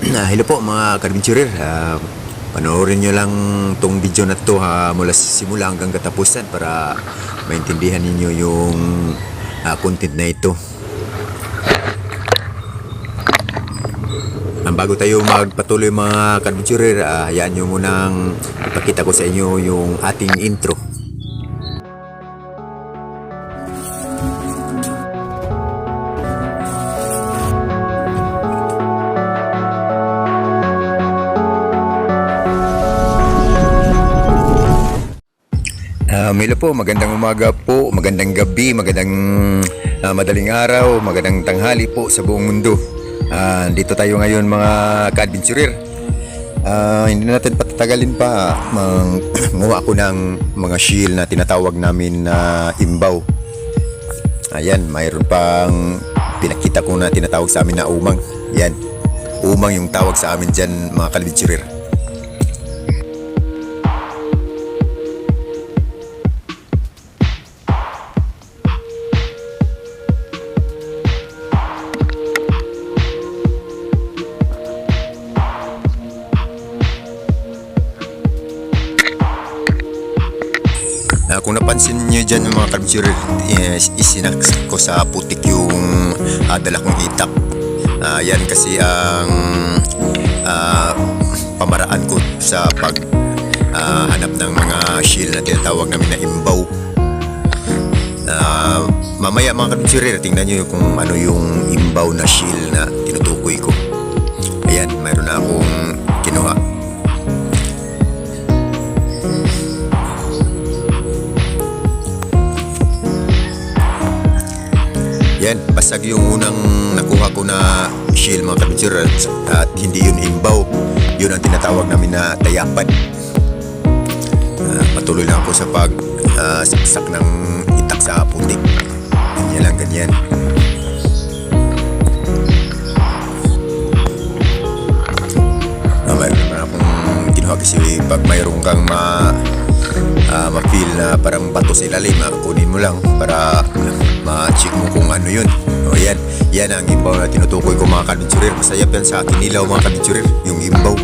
Ah, hello po mga kadventurer. Ah, panoorin nyo lang tong video na to ha, mula sa simula hanggang katapusan para maintindihan ninyo yung ah, content na ito. Ang bago tayo magpatuloy mga kadventurer, ah, hayaan nyo munang ipakita ko sa inyo yung ating intro. Um, hello po, magandang umaga po, magandang gabi, magandang ah, madaling araw, magandang tanghali po sa buong mundo. Ah, dito tayo ngayon mga ka-adventurer. Ah, hindi na natin patatagalin pa, mang, nguha ako ng mga shield na tinatawag namin na imbaw. Ayan, mayroon pang pinakita ko na tinatawag sa amin na umang. Yan, umang yung tawag sa amin dyan mga ka-adventurer. Ah, kung napansin nyo dyan mga kabsurer, is, isinaks ko sa putik yung ah, dala kong itak. Ah, yan kasi ang ah, pamaraan ko sa pag ah, hanap ng mga shield na tinatawag namin na imbaw. Ah, mamaya mga kabsurer, tingnan nyo kung ano yung imbaw na shield na tinutukoy ko. Yan, basag yung unang nakuha ko na shield mga kabitsur at, hindi yun imbaw. Yun ang tinatawag namin na tayapan. Ah, patuloy lang ako sa pag ah, saksak ng itak sa putik. Ganyan lang, ganyan. Ah, mayroon naman akong kinuha kasi pag mayroon kang ma ah, ma-feel na parang bato sa ilalim, ah, kunin mo lang para ma-check mo kung ano yun. O yan, yan ang imbaw na tinutukoy ko mga kadventurer. Masayap yan sa akin nilaw mga kadventurer, yung imbaw.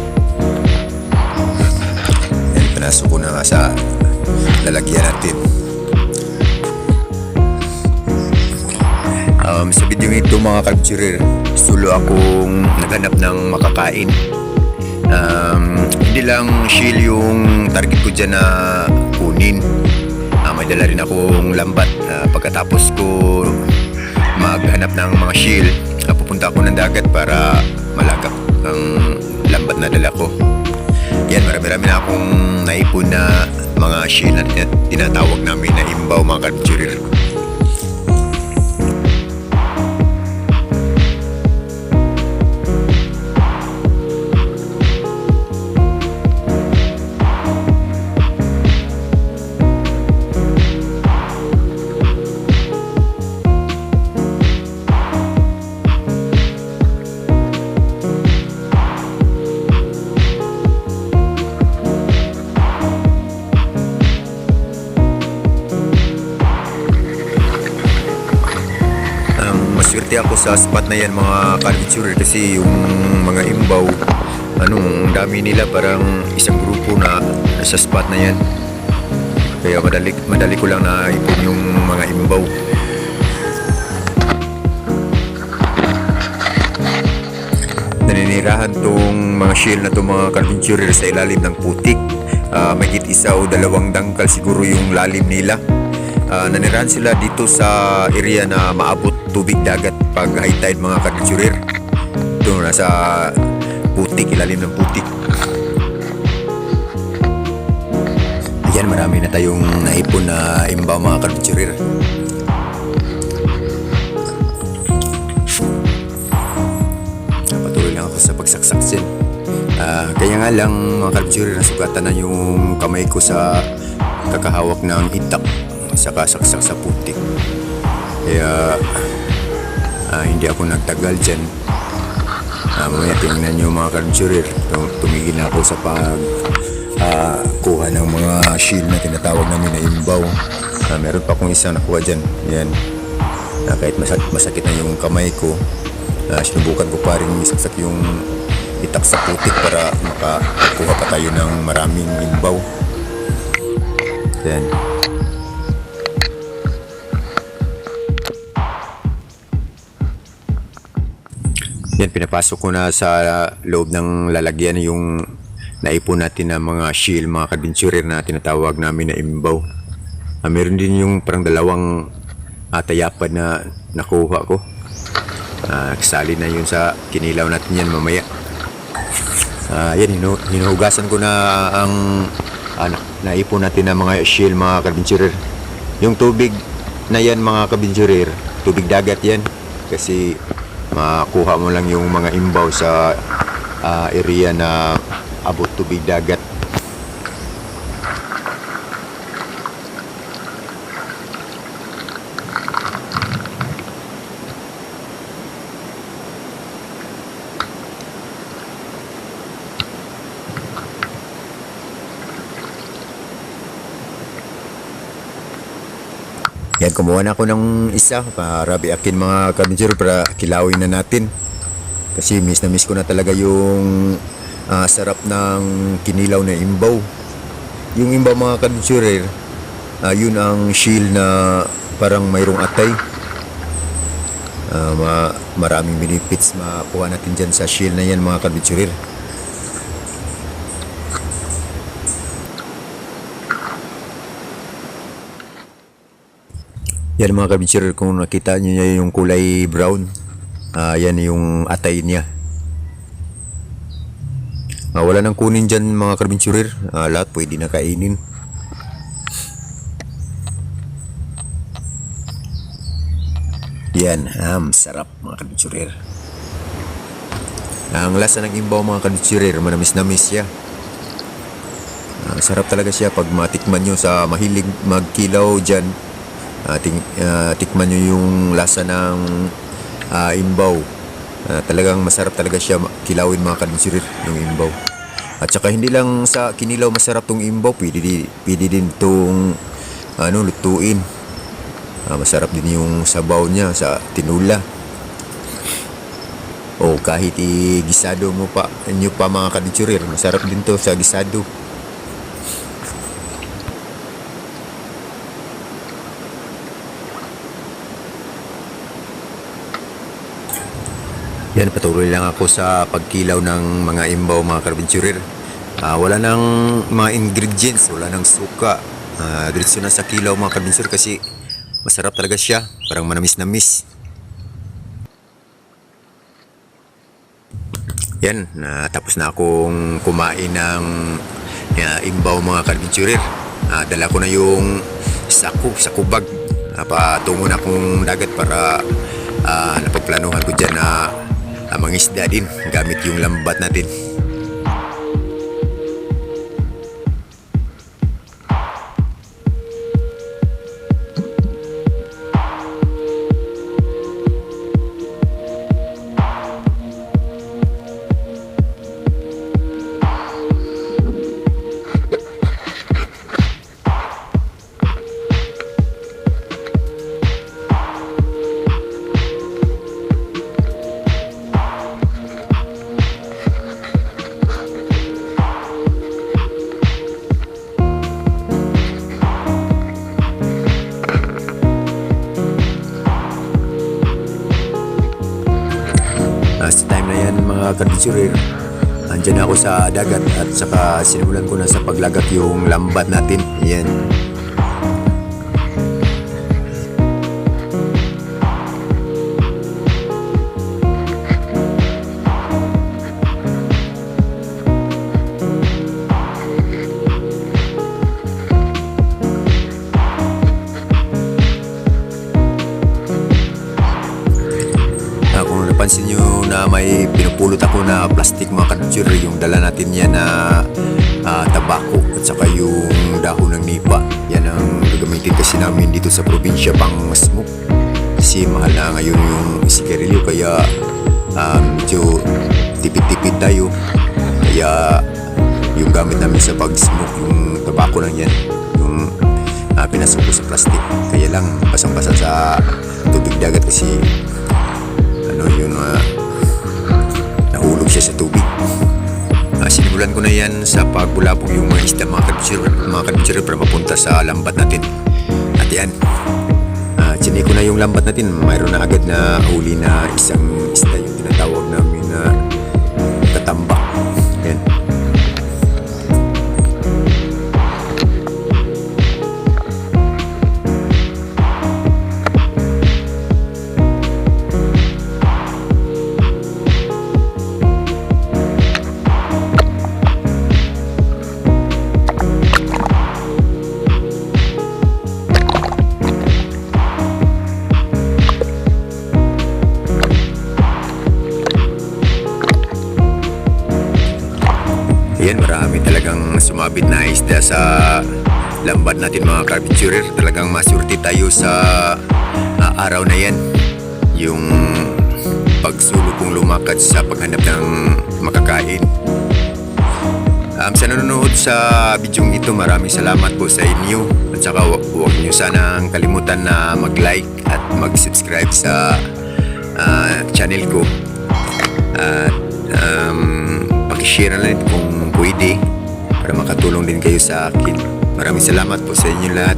Yan, pinasok ko na nga sa lalagyan natin. Um, sa video ito mga kadventurer, sulo akong naghanap ng makakain. Um, hindi lang shield yung target ko dyan na kunin. Ah, may dala rin akong lambat. Ah, pagkatapos ko maghanap ng mga shield, ah, pupunta ako ng dagat para malagap ang lambat na dala ko. Yan, marami-rami na akong naipon na mga shield na tina- tinatawag namin na imbaw mga kadventurer. Sa spot na yan mga kadventurer kasi yung mga imbaw anong dami nila parang isang grupo na sa spot na yan. Kaya madali, madali ko lang na ipon yung mga imbaw. Naninirahan tong mga shield na tong mga kadventurer sa ilalim ng putik. Ah, may isa o dalawang dangkal siguro yung lalim nila. Ah, nanirahan sila dito sa area na maabot tubig dagat pag high tide mga kadventurer. Ito nasa putik, ilalim ng putik. Yan, marami na tayong naipon na imba mga kadventurer. Patuloy lang ako sa pagsaksak dyan. Ah, kaya nga lang mga kadventurer, nasugatan na yung kamay ko sa kakahawak ng itak sa kasaksak sa putik. Kaya ah, hindi ako nagtagal dyan. Ah, mamaya tingnan nyo mga kadventurer, tum- tumigil na ako sa pag ah, kuha ng mga shield na tinatawag namin na imbaw. Ah, meron pa akong isang nakuha dyan. Yan. Ah, kahit masak- masakit na yung kamay ko, ah, sinubukan ko pa rin isaksak yung itak sa putik para makakuha pa tayo ng maraming imbaw. Yan. Yan, pinapasok ko na sa loob ng lalagyan yung naipon natin na mga shield, mga kadventurer na tinatawag namin na imbaw. Ah, meron din yung parang dalawang tayapad na nakuha ko. Ah, kasali na yun sa kinilaw natin yan mamaya. Ah, yan, hinu- hinuhugasan ko na ang ah, na- naipon natin na mga shield, mga kadventurer. Yung tubig na yan, mga kadventurer, tubig dagat yan. Kasi makuha mo lang yung mga imbaw sa ah, area na abot tubig dagat. Yan, kumuha na ako ng isa para biakin mga kabinjur para kilawin na natin. Kasi miss na miss ko na talaga yung ah, sarap ng kinilaw na imbaw. Yung imbaw mga kabinjurer, ah, yun ang shield na parang mayroong atay. Ah, ma- maraming benefits makuha natin dyan sa shield na yan mga kabinjurer. Yan mga kabinsirer, kung nakita nyo niya yung kulay brown, ah yan yung atay niya. Ah, wala nang kunin dyan mga kabinsirer, ah, lahat pwede na kainin. Yan, um, sarap mga kabinsirer. Ang lasa ng imbaw mga kabinsirer, manamis-namis siya. Ah, sarap talaga siya pag matikman nyo sa mahilig magkilaw dyan uh, ting, ah, tikman nyo yung lasa ng ah, imbaw. Ah, talagang masarap talaga siya kilawin mga kadinsirir yung imbaw. At saka hindi lang sa kinilaw masarap tong imbaw, pwede, pwede din tong ano, lutuin. Ah, masarap din yung sabaw niya sa tinula. O kahit i-gisado mo pa, nyo pa mga kadinsirir, masarap din to sa gisado. Yan, patuloy lang ako sa pagkilaw ng mga imbaw, mga karabinsurer. Ah, wala nang mga ingredients, wala nang suka. Ah, diretso na sa kilaw mga karabinsurer kasi masarap talaga siya. Parang manamis-namis. Yan, na tapos na akong kumain ng ah, imbaw mga karabinsurer. Ah, dala ko na yung sako, sako bag. Ah, patungo na akong dagat para ah, napagplanuhan ko dyan na ah, mga isda din gamit yung lambat natin. Mga kadinsurer, andyan ako sa dagat at saka sinulan ko na sa paglagat yung lambat natin. Yan. Na may pinupulot ako na plastic mga kadutsyur, yung dala natin yan na ah, tabako at saka yung dahon ng nipa. Yan ang gagamitin kasi namin dito sa probinsya pang smoke. Kasi mahal na ngayon yung sigarilyo kaya ah, medyo tipid-tipid tayo. Kaya yung gamit namin sa pag-smoke, yung tabako lang yan. Yung ah, pinasok ko sa plastic. Kaya lang basang-basa sa tubig dagat kasi Sinimulan ko na yan sa pagbulabog yung mga isda mga kabitsura, mga kabitsura para mapunta sa lambat natin. At yan, ah, chinik ko na yung lambat natin. Mayroon na agad na huli na isang isda yung tinatawag namin na tatambak. Sumabit na isda sa lambat natin mga carpiturer. Talagang masurti tayo sa ah, araw na yan. Yung pagsulupong lumakad sa paghanap ng makakain. Um, sa nanonood sa bidyong ito, maraming salamat po sa inyo. At saka hu- huwag niyo sanang kalimutan na mag-like at mag-subscribe sa ah, channel ko. At um, pakishare na rin kung pwede para makatulong din kayo sa akin. Maraming salamat po sa inyo lahat.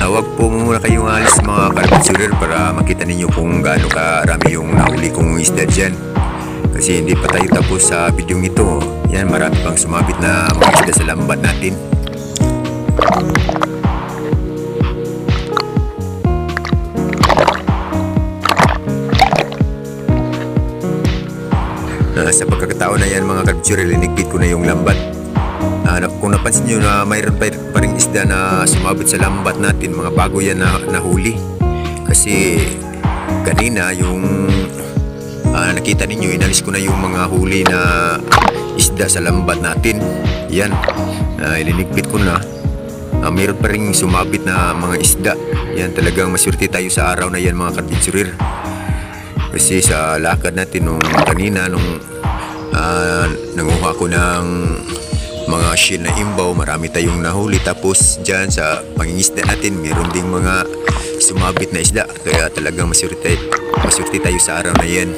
Uh, huwag po muna kayong alis mga karabitsurer para makita ninyo kung gaano karami yung nahuli kong isda dyan. Kasi hindi pa tayo tapos sa bidyong ito. Yan, marami pang sumabit na mga isda sa lambat natin. Ah, sa pagkakataon na yan mga karabitsurer, linigpit ko na yung lambat. Na- kung napansin nyo na mayroon pa, pa rin isda na sumabit sa lambat natin, mga bago yan na nahuli. Kasi kanina yung ah, nakita ninyo, inalis ko na yung mga huli na isda sa lambat natin. Yan, ah, ilinigpit ko na. Ah, mayroon pa rin sumabit na mga isda. Yan, talagang maswerte tayo sa araw na yan mga karbitsurir. Kasi sa lakad natin nung kanina, nung ah, nanguha ko ng mga shell na imbaw, marami tayong nahuli. Tapos dyan sa pangingisda natin, meron ding mga sumabit na isda. Kaya talagang maswerte, maswerte tayo sa araw na yan.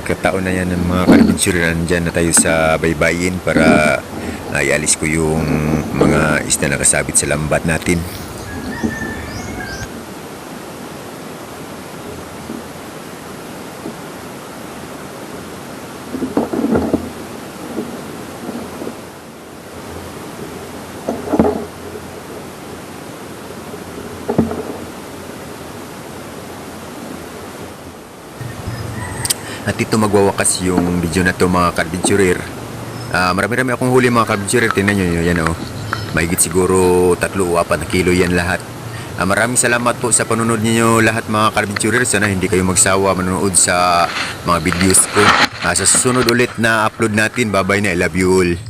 Pagkakataon na yan ng mga karabinsyuri, nandyan na tayo sa baybayin para uh, ialis ko yung mga isda na kasabit sa lambat natin. At ito magwawakas yung video na to mga karbinsurer. Ah, marami-rami akong huli mga karbinsurer. Tingnan nyo yan oh. Mahigit siguro tatlo o apat kilo yan lahat. Ah, maraming salamat po sa panunod niyo lahat mga karbinsurer. Sana hindi kayo magsawa manonood sa mga videos ko. Ah, sa susunod ulit na upload natin. Bye-bye na. I love you all.